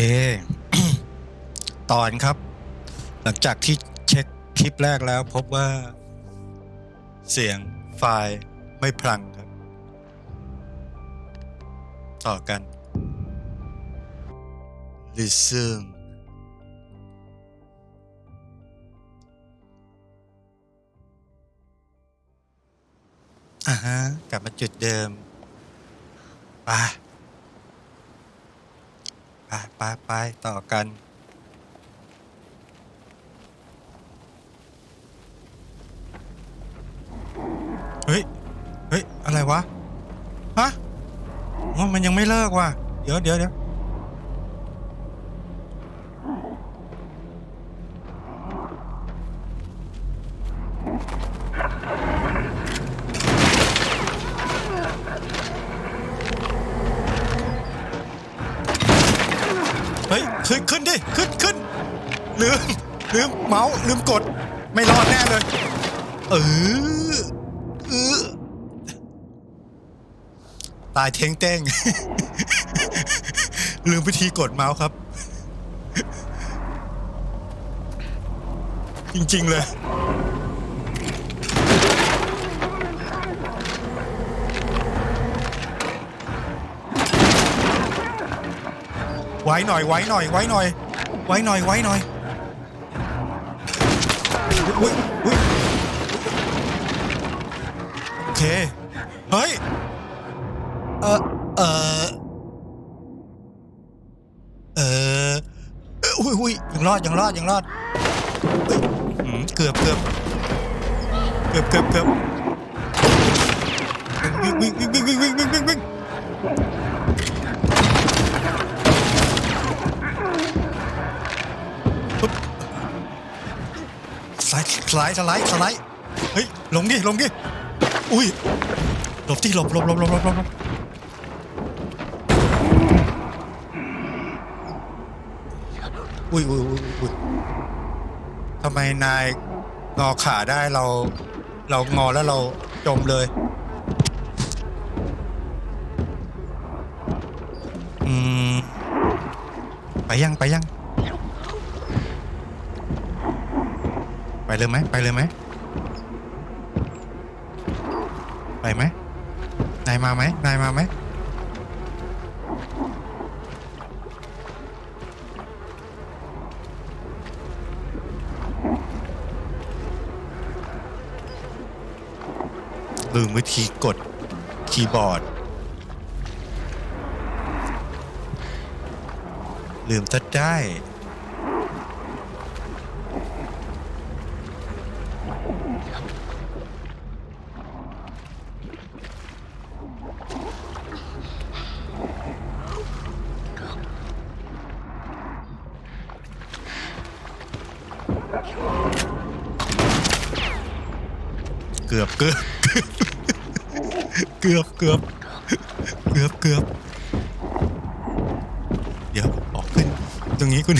คตอนครับ หลังจากที่เช็คคลิปแรกแล้วพบว่า เสียงไฟล์ไม่พลังครับ ต่อกัน listen อ่าฮะ กลับมาจุดเดิม ไป ไปไปไปต่อกัน เฮ้ย เฮ้ย อะไรวะ ฮะโอ้มันยังไม่เลิกว่ะ เดี๋ยวเดี๋ยวเดี๋ยว เมาส์ลืมกด ไม่รอดแน่เลย เออเออตายเท้งเต้ง ลืมวิธีกดเมาส์ครับ จริง ๆ เลย ไว้หน่อย ไว้หน่อย ไว้หน่อย ไว้หน่อย ไว้หน่อยอุ้ย เฮ้ย เออเออเอออุ้ยอุ้ยยังรอดยังรอดยังรอดเฮ้ยหืมเกือบเกือบเกือบเกือบเกือบวิ่งวิ่งวิ่งวิ่งวิ่งวิ่งวิ่งวิ่งวิ่งปุ๊บสไลด์สไลด์สไลด์สไลด์เฮ้ยลงดิลงดิอุ้ย หลบที่หลบหลบหลบหลบหลบหลบหลบอุ้ยอุ้ยอุ้ยอุ้ยทำไมนายงอขาได้เรา เรางอแล้วเราจมเลย อืม ไปยังไปยัง ไปเลยไหมไปเลยไหมไปไหม นายมาไหมนายมาไหมลืมวิธีกดคีย์บอร์ด ลืมจะได้ เกือบเกือบ เกือบเกือบเกือบเกือบเดี๋ยวออกขึ้น ตรงนี้คุณ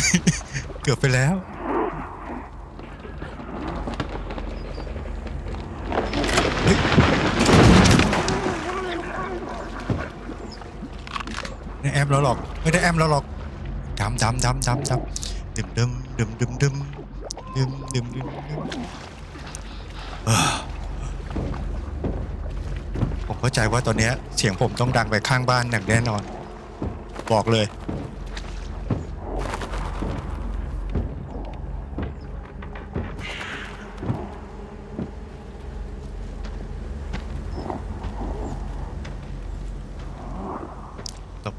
เกือบไปแล้วเฮ้ยไม่แอมเราหรอก ไม่ได้แอมเราหรอกดำดำดำดำดำดึมดึมดึมดึมดึมดึมดึมดึมดึมเอ้อผมเข้าใจว่าตอนนี้เสียงผมต้องดังไปข้างบ้านอย่างแน่นอน บอกเลย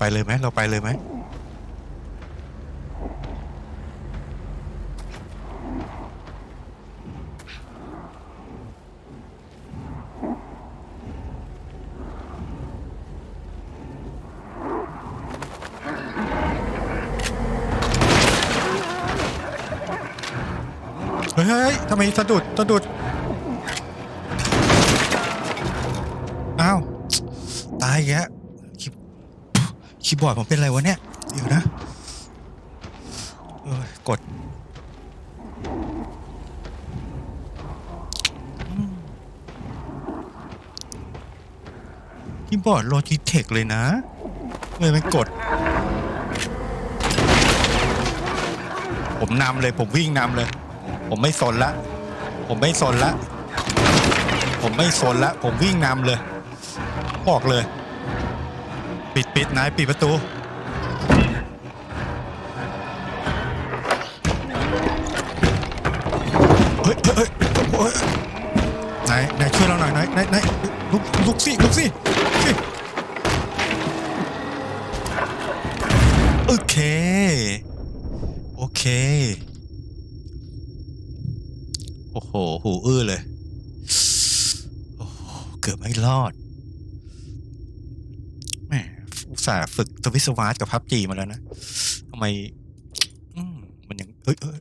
ไปเลยไหมเราไปเลยไหมเฮ้ยทำไมสะดุดสะดุด บอร์ดผมเป็นอะไรวะเนี่ยเดี๋ยวนะเอ้ยกดคีย์บอร์ดโลจิเทคเลยนะเลยมันกด ผมนำเลยผมวิ่งนำเลย ผมไม่สนละ ผมไม่สนละ ผมไม่สนละ ผมวิ่งนำเลย บอกเลย ปิดปิดนายปิดประตู เฮ้ยเฮ้ยเฮ้ยนายนายช่วยเราหน่อยนายนายนายลุกลุกสิลุกสิสิโอเค โอเค โอ้โห หูอื้อเลย โอ้เกือบไม่รอดแหม อุตส่าฝึกสวิสวาร์กับพับจีมาแล้วนะทำไมอืมมันยังเอ้ยเอ้ย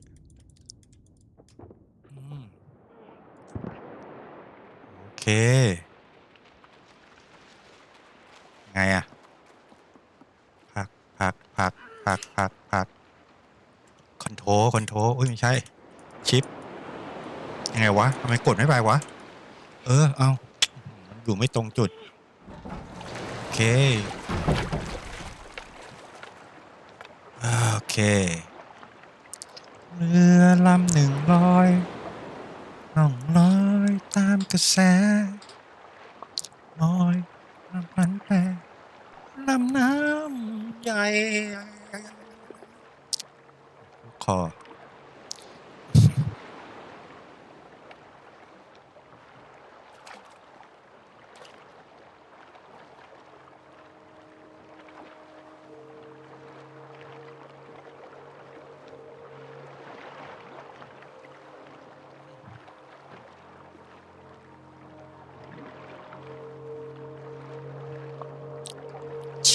โอเค ไงอะพักพักพักพักพักพักคอนโทรคอนโทรอุ้ยไม่ใช่ ชิป ยังไงวะทำไมกดไม่ไปวะ เออ เอามันอยู่ไม่ตรงจุด เค โอเค เรือลำหนึ่งลอยล่องลอยตามกระแสลอยน้ำพันแปรลำน้ำใหญ่คอ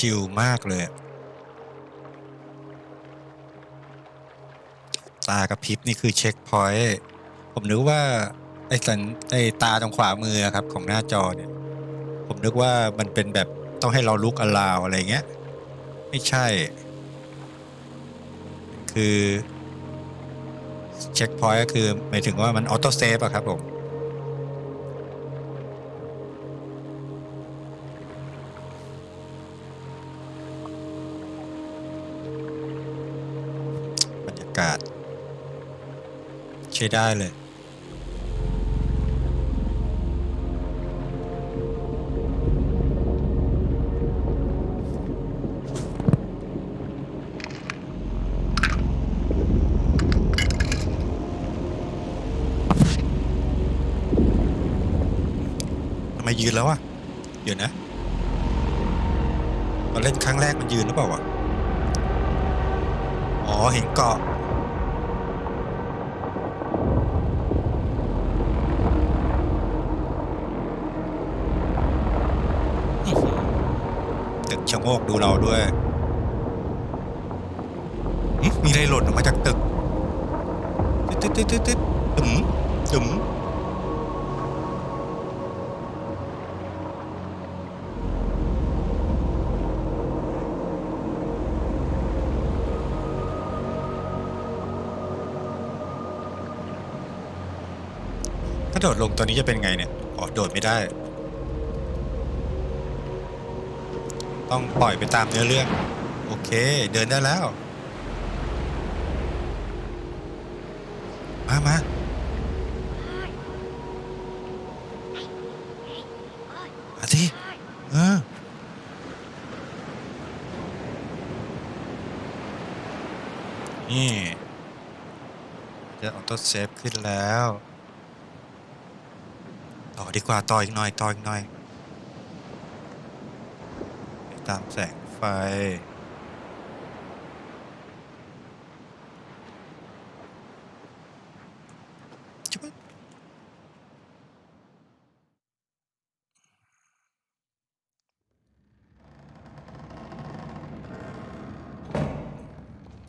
ชิลมากเลย ตากระพริบนี่คือเช็คพอยต์ผมนึกว่า ไอ้สันไอ้ตาตรงขวามือครับ ของหน้าจอเนี่ย ผมนึกว่ามันเป็นแบบต้องให้เราลุกอลาวอะไรเงี้ย ไม่ใช่ คือเช็คพอยต์ก็คือหมายถึงว่ามันออโต้เซฟอะครับผม ช้ได้เลยทำไมยืนแล้วอะเดี๋ยวนะตอนเล่นครั้งแรกมันยืนหรือเปล่าวะอ๋อเห็นเกาะ ชะโงกดูเราด้วย มีอะไรหล่นออกมาจากตึกตึ๊ดตึ๊ดตึ๊ดตึ๊ดตึ๋มตึ๋มถ้าโดดลงตัวนี้จะเป็นไงเนี่ย อ๋อ โดดไม่ได้ ต้องปล่อยไปตามเนื้อเรื่อง โอเค เดินได้แล้ว มามามาสิเออนี่จะออโต้เซฟขึ้นแล้ว ต่อดีกว่า ต่ออีกหน่อย ต่ออีกหน่อย ตามแสงไฟ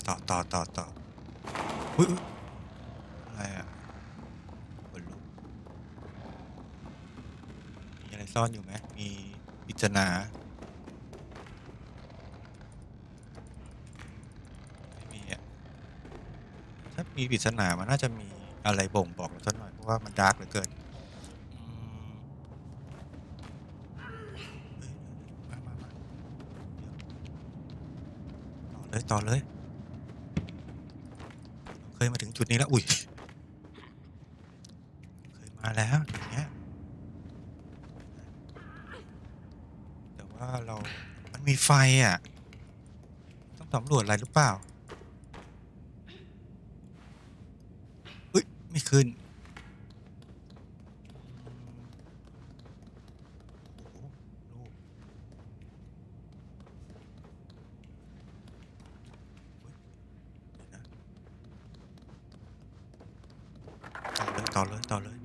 ต่อต่อต่อต่ออุ้ยอะไรอะขนลุกมีอะไรซ่อนอยู่ไหมมีปริศนา ไม่มีอะ ถ้า มีปริศนามันน่าจะมีอะไรบ่งบอกเราสักหน่อยเพราะว่ามันดาร์กเหลือเกินเอ้ยมามามาเดี๋ยวต่อเลยต่อเลย เคยมาถึงจุดนี้แล้ว อุ้ย เคยมาแล้วอย่างเงี้ย แต่ว่าเรา มันมีไฟอะ ต้องสำรวจอะไรหรือเปล่าอุ้ย ไม่ ขึ้น โอ้โหลูกอุ๊ยเดี๋ยวนะต่อเลย ต่อเลย ต่อเลย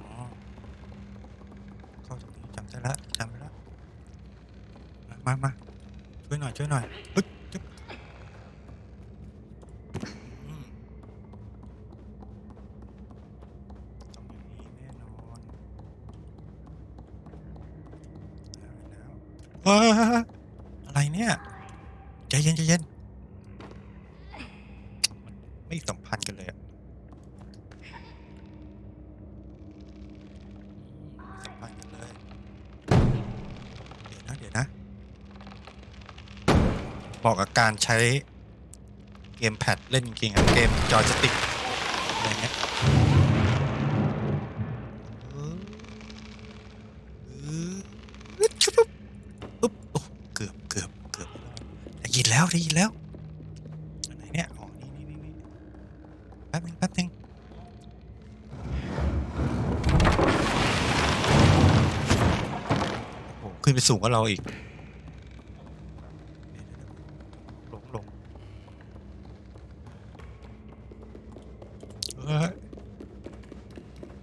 อ๋อ เข้าตรงนี้จำได้แล้วจำได้แล้ว มา มา ช่วยหน่อย ช่วยหน่อยเฮ้ยจึ๊บอืมต้องอย่างนี้แน่นอนได้แล้ว เฮ้ยอะไรเนี่ยใจเย็นใจเย็นไม่สัมพันธ์กันเลยอะสัมพันธ์กันเลย เดี๋ยวนะเดี๋ยวนะ บอกกับการใช้เกมแพดเล่นจริงๆอะเกมจอยสติ๊กอะไรเงี้ยเออเออปุ๊บปุ๊บโอ้เกือบเกือบเกือบได้ยินแล้วได้ยินแล้วอันไหนเนี่ยอ๋อนี่นี่นี่นี่แป๊บนึงแป๊บนึงโอ้โหขึ้นไป สูงกว่าเราอีกหลงหลงเฮ้ย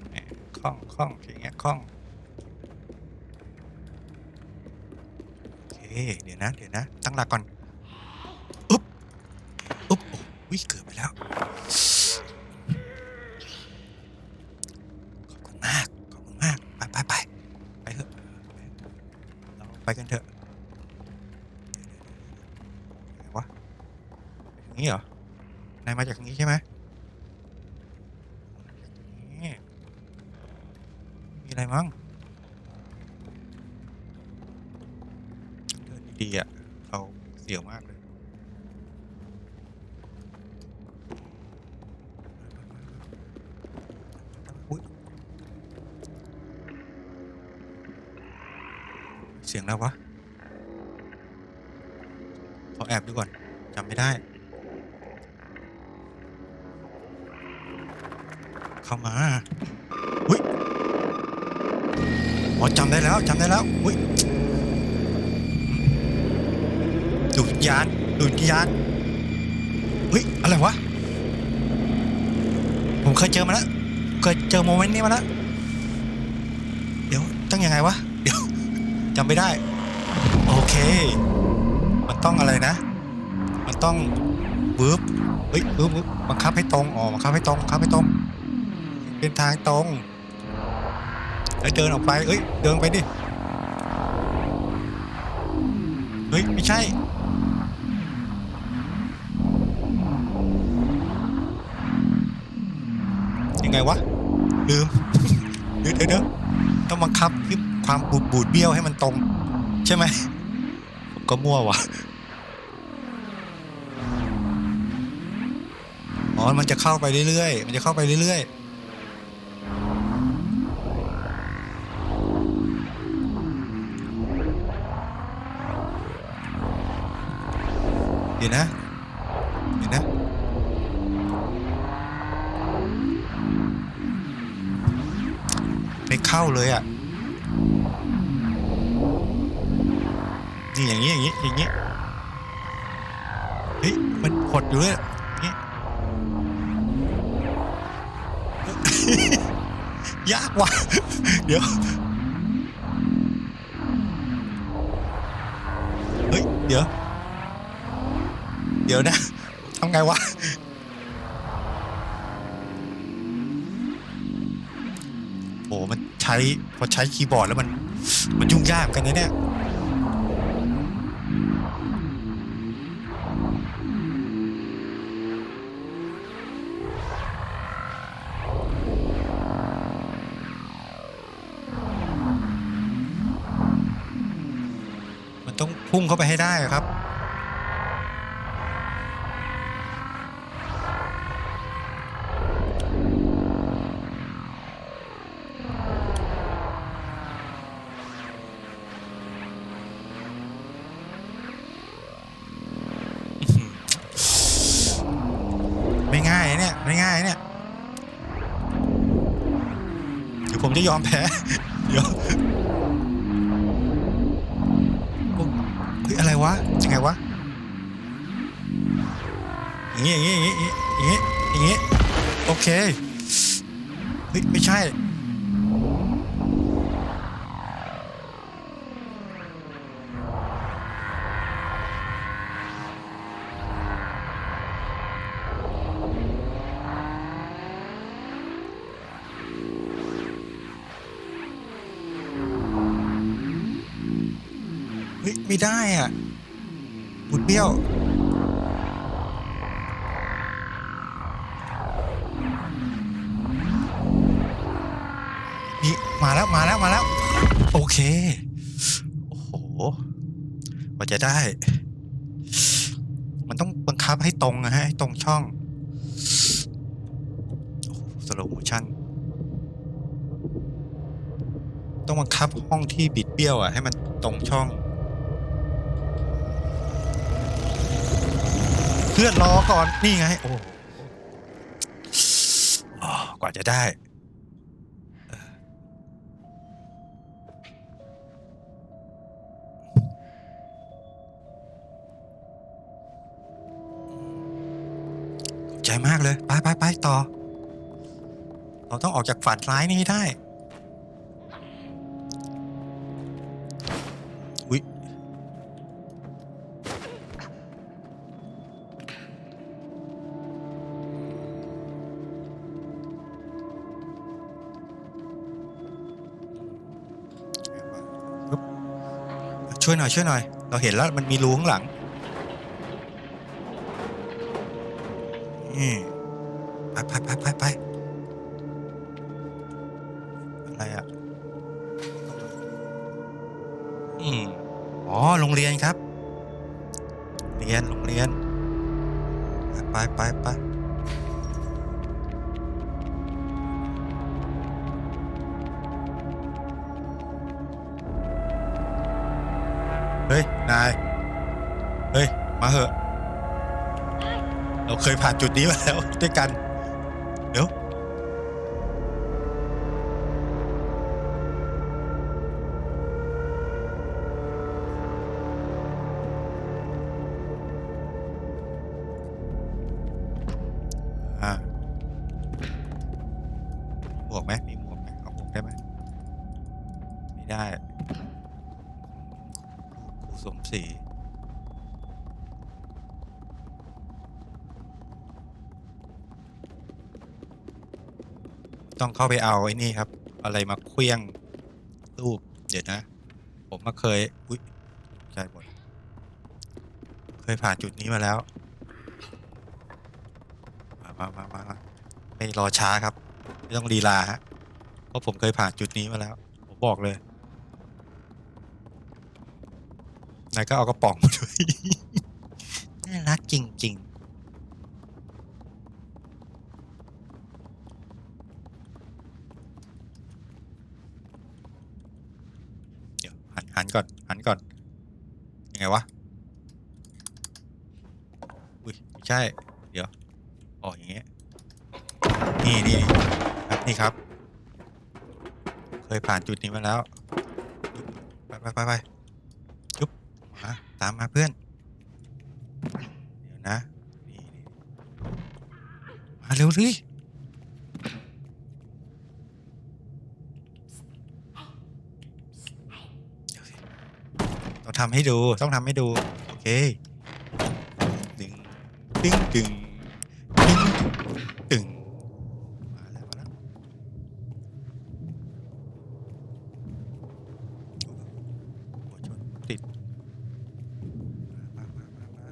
แหมคล่องคล่องอย่างเงี้ยคล่องโอเคเดี๋ยวนะ เดี๋ยวนะ ตั้งหลักก่อน อุ๊บ อุ๊บโอ้วิเกือบไปแล้วขอบคุณมาก ขอบคุณมาก ไปไปไปไปเถอะเราไปกันเถอะ ไหนวะอย่างนี้เหรอ นายมาจากนี้ใช่ไหมนี่มีอะไรมั้งเดินดีๆอะ เราเสียวมากเลย อุ๊ย เสียงแล้ววะขอแอบดูก่อนจำไม่ได้ เข้ามาอุ้ยอ๋อจำได้แล้วจำได้แล้วอุ้ยดูดวิญญาณดูดวิญญาณเฮ้ยอะไรวะผมเคยเจอมาแล้วเคยเจอโมเมนต์นี้มาแล้วเดี๋ยวต้องยังไงวะ จำไม่ได้ โอเค มันต้องอะไรนะ มันต้องวืบเฮ้ยวืบวืบบังคับให้ตรงอ๋อบังคับให้ตรงบังคับให้ตรง เป็นทางตรง แล้วเดินออกไปเอ้ย เดินไปดิ เฮ้ย ไม่ใช่ยังไงวะลืมเดี๋ยวเดี๋ยวต้องบังคับ ความบูดบูดเบี้ยวให้มันตรง ใช่ไหมก็มั่วว่ะอ๋อ มันจะเข้าไปเรื่อยๆ มันจะเข้าไปเรื่อยๆเดี๋ยวนะเดี๋ยวนะ ไม่เข้าเลยอะ นี่อย่างนี้อย่างนี้อย่างนี้เฮ้ยมันหดอยู่เลยอย่างนี้ยากว่ะเดี๋ยวเฮ้ยเดี๋ยว เดี๋ยวนะทำไงวะโอ้มันใช้พอใช้คีย์บอร์ดแล้วมัน มันยุ่งยากกันนะเนี่ย เข้าไปให้ได้ครับไม่ง่ายเนี่ย ไม่ง่ายเนี่ยเดี๋ยวผมจะยอมแพ้ เดี๋ยวโอ้เฮ้ยอะไร วะยังไงวะอย่างงี้อย่างงี้อย่างงี้อย่างงี้อย่างงี้โอเคเฮ้ยไม่ใช่เฮ้ยไม่ได้อะ บุดเบี้ยว นี่ มาแล้วมาแล้วมาแล้ว โอเค โอ้โหกว่าจะได้ มันต้องบังคับให้ตรงนะฮะให้ตรงช่องสโลโมชั่นต้องบังคับห้องที่บิดเบี้ยวอะ ให้มันตรงช่อง เพื่อนรอก่อนนี่ไง โอ้กว่าจะได้ ใจมากเลย ไปไปไปต่อ เราต้องออกจากฝันร้ายนี้ได้ วยหน่อยช่วยหน่อย เราเห็นแล้วมันมีรูข้างหลังนี่ไปไปไปไปไปอะไรอะอืมอ๋อโรงเรียนครับ เรียนโรงเรียน ไปไปไป เฮ้ย นาย เฮ้ย มาเหอะ เราเคยผ่านจุดนี้มาแล้วด้วยกัน เดี๋ยว อ่าหมวกไหมมีหมวกไหมเอาหมวกได้ไหมไม่ได้ สมศรีต้องเข้าไปเอาไอ้นี่ครับ อะไรมาเคลี้ยงรูป เดี๋ยวนะ ผมมาเคย อุ้ยใจหมด เคยผ่านจุดนี้มาแล้ว มามามามามาไม่รอช้าครับ ไม่ต้องลีลาฮะเพราะผมเคยผ่านจุดนี้มาแล้ว ผมบอกเลย นายก็เอากระป๋องมาด้วย น่ารักจริง ๆ เดี๋ยวหันหันก่อน หันก่อน ยังไงวะ อุ้ยไม่ใช่ เดี๋ยวอ๋ออย่างเงี้ย นี่นี่ครับนี่ครับ เคยผ่านจุดนี้มาแล้ว ไปไปไปไปจุ๊บ มาตามมาเพื่อน เดี๋ยวนะนี่นี่มาเร็วเดี๋ยวสิต้องทำให้ดูต้องทำให้ดู โอเค ดึง ดึงดึงดึง ดึง มาแล้วมาแล้วหัวชนติด มามามามา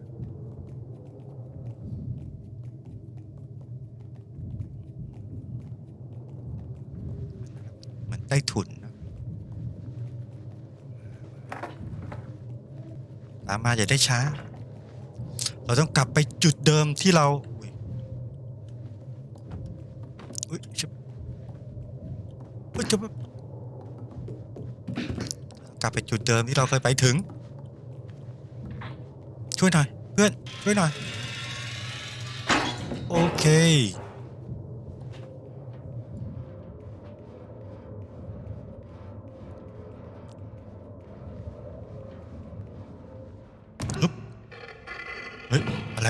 เหมือน ใต้ถุนนะามมาอย่าได้ช้า เราต้องกลับไปจุดเดิมที่เราอุ๊ยอุ้ยชิบอุ๊ยจะกลับไปจุดเดิมที่เราเคยไปถึง ช่วยหน่อย เพื่อน ช่วยหน่อย โอเค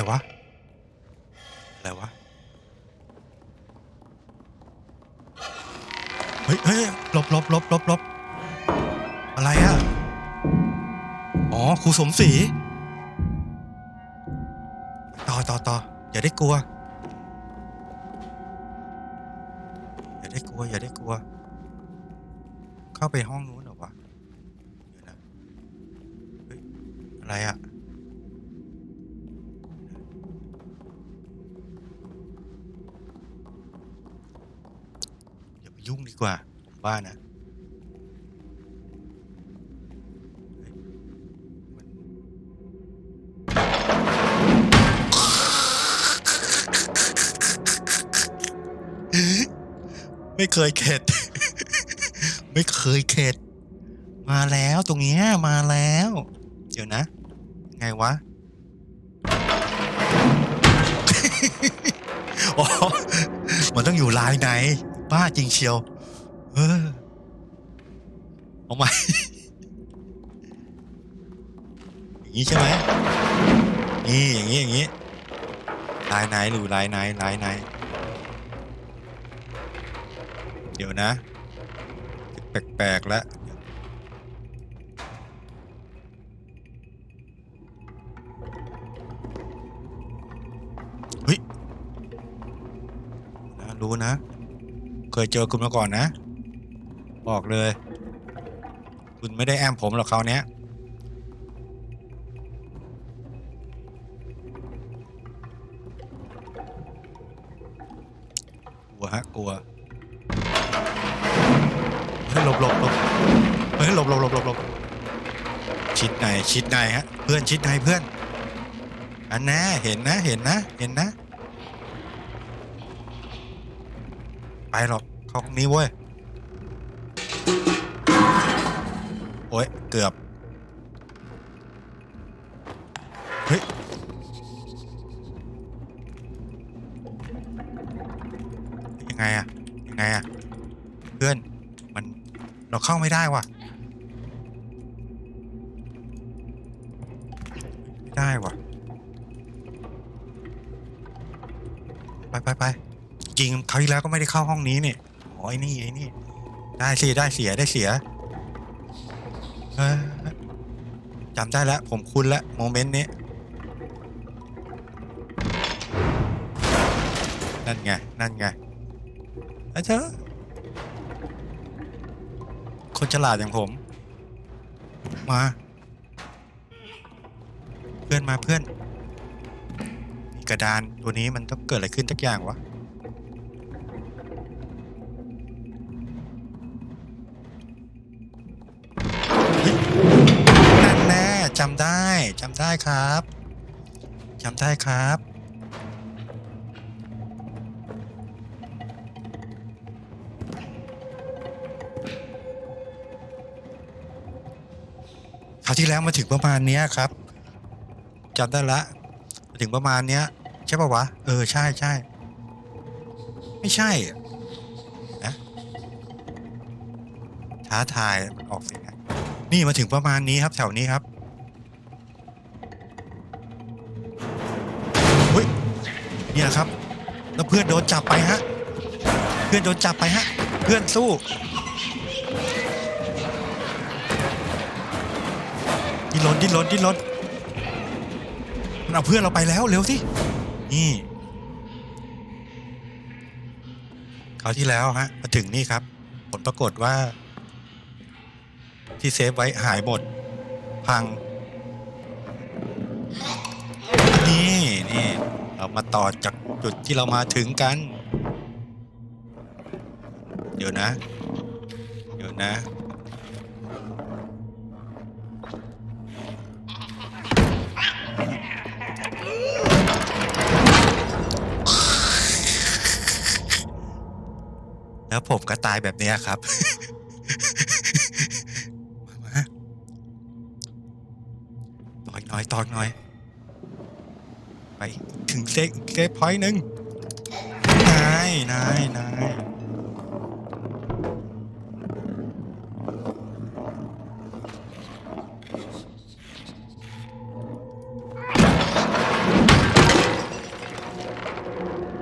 วะ อะไรวะ เฮ้ยเฮ้ยหลบหลบหลบหลบหลบอะไรอะอ๋อครูสมศรี ต่อต่อต่ออย่าได้กลัว อย่าได้กลัว อย่าได้กลัว เข้าไปห้องนู้นเหรอวะเดี๋ยวนะเฮ้ยอะไรอะ กว่าผมว่านะไม่เคยเข็ด ไม่เคยเข็ด มาแล้วตรงเนี้ยมาแล้ว เดี๋ยวนะ ไงวะอ๋อมันต้องอยู่ลายไหน บ้าจริงเชียว เอาใหม่อย่างนี้ใช่ไหมนี่อย่างนี้อย่างนี้ลายไหนหรือลายไหนลายไหน เดี๋ยวนะ แปลกๆแล้วเฮ้ยนะรู้นะ เคยเจอคุณมาก่อนนะ บอกเลย คุณไม่ได้แอมผมหรอกคราวเนี้ย กลัวฮะกลัว เฮ้ยหลบหลบหลบเฮ้ยหลบหลบหลบหลบหลบชิดในชิดในฮะ เพื่อนชิดในเพื่อน อันนะเห็นนะเห็นนะเห็นนะ ไปหรอกเข้าห้องนี้เว้ย โอ้ย เกือบ เฮ้ย ยังไงอะยังไงอะเพื่อน มันเราเข้าไม่ได้ว่ะ ไม่ได้ว่ะ ไปไปไปจริงคราวที่แล้วก็ไม่ได้เข้าห้องนี้นี่อ๋อไอ้นี่ไอ้นี่ ได้เสิได้เสียได้เสีย เออจำได้แล้ว ผมคุ้นแล้วโมเมนต์นี้ นั่นไง นั่นไงแล้เธอคนฉลาดอย่างผม มา เพื่อนมาเพื่อน กระดานตัวนี้มันต้องเกิดอะไรขึ้นสักอย่างวะ จำได้จำได้ครับจำได้ครับ คราวที่แล้วมาถึงประมาณเนี้ยครับจำได้ละมาถึงประมาณเนี้ย ใช่ปะวะ เออใช่ใช่ไม่ใช่นะท้าทายออกเสียงนี่มาถึงประมาณนี้ครับแถวนี้ครับ เนี่ยครับ แล้วเพื่อนโดนจับไปฮะ เพื่อนโดนจับไปฮะ เพื่อนสู้ ดิ้นรนดิ้นรนดิ้นรนมันเอาเพื่อนเราไปแล้วเร็วสิ นี่คราวที่แล้วฮะ มาถึงนี่ครับ ผลปรากฏว่า ที่เซฟไว้หายหมด พัง นี่นี่ เรามาต่อจากจุดที่เรามาถึงกัน เดี๋ยวนะ เดี๋ยวนะ แล้วผมก็ตายแบบนี้ครับตอยน้อยตอยน้อย ไปถึงเซฟเซฟพอยต์หนึ่งนายนายนาย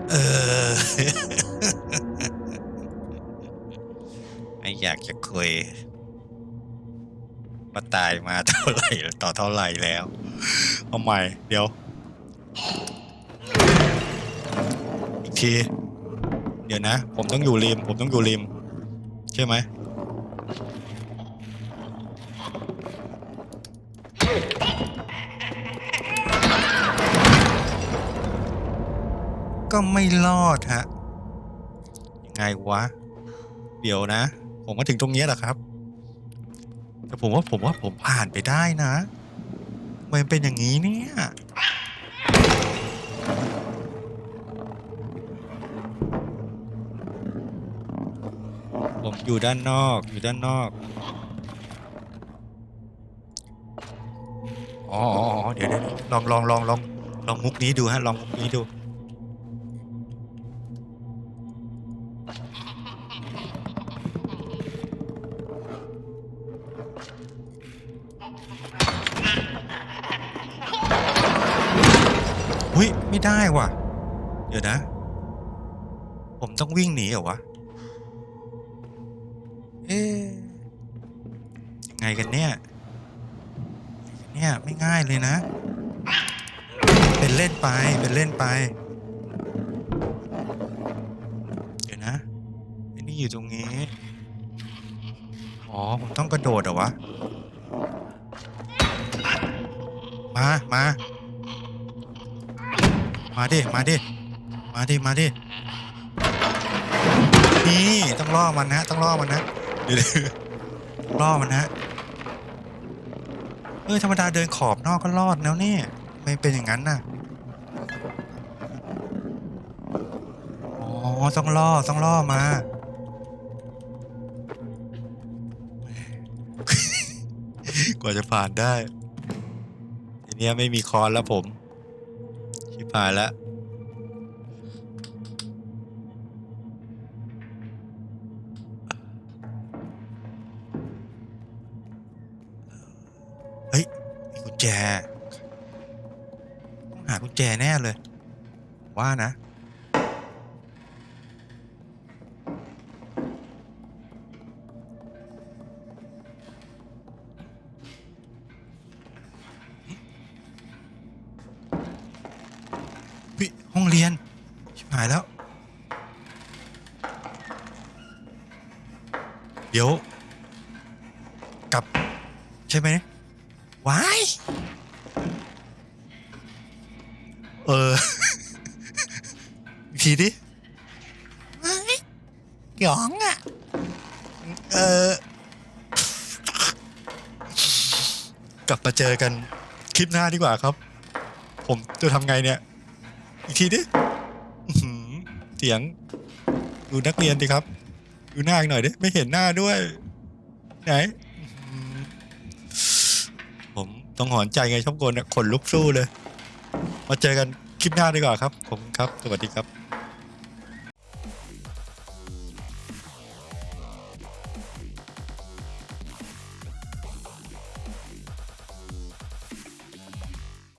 เออ ไม่อยากจะคุยว่าตายมาเท่าไหร่ต่อเท่าไหร่แล้ว เอาใหม่ เดี๋ยว อีกทีเดี๋ยวนะ ผมต้องอยู่ริม ผมต้องอยู่ริม ใช่ไหมก็ไม่รอดฮะ ยังไงวะ เดี๋ยวนะ ผมมาถึงตรงนี้แหละครับ แต่ผมว่าผมว่าผมผ่านไปได้นะทำไมมันเป็นอย่างนี้เนี่ย อยู่ด้านนอก อยู่ด้านนอก อ๋ออ๋ออ๋อเดี๋ยวเดี๋ยวลองลองลองลองลองมุกนี้ดูฮะ ลองมุกนี้ดูอุ้ย ไม่ได้ว่ะ เดี๋ยวนะ ผมต้องวิ่งหนีเหรอวะ ไป เดี๋ยวนะไอ้นี่อยู่ตรงนี้ อ๋อ ผมต้องกระโดดเหรอวะ มา มา มาดิ มาดิ มาดิ มาดิ นี่ ต้องล่อมันนะ ต้องล่อมันนะ เดี๋ยวๆล่อมันนะเออธรรมดาเดินขอบนอกก็รอดแล้วเนี่ยไม่เป็นอย่างนั้นน่ะ อ๋อต้องล่อต้องล่อมา กว่าจะผ่านได้ ทีเนี้ยไม่มีคอนแล้วผม ชิบหายแล้วเฮ้ย มีกุญแจ ต้องหากุญแจแน่เลย ว่านะ เดี๋ยว กลับ ใช่ไหมว้ายเอออีกทีดิว้ายหยองอะ เออ กลับมาเจอกันคลิปหน้าดีกว่าครับ ผมจะทำไงเนี่ย อีกทีดิเสียง ดูนักเรียนดิครับ ดูหน้าอีกหน่อยดิไม่เห็นหน้าด้วย ไหน ผมต้องหอนใจไงชอบกลเนี่ยขนลุกสู้เลย มาเจอกันคลิปหน้าดีกว่าครับ ผมครับ สวัสดีครับ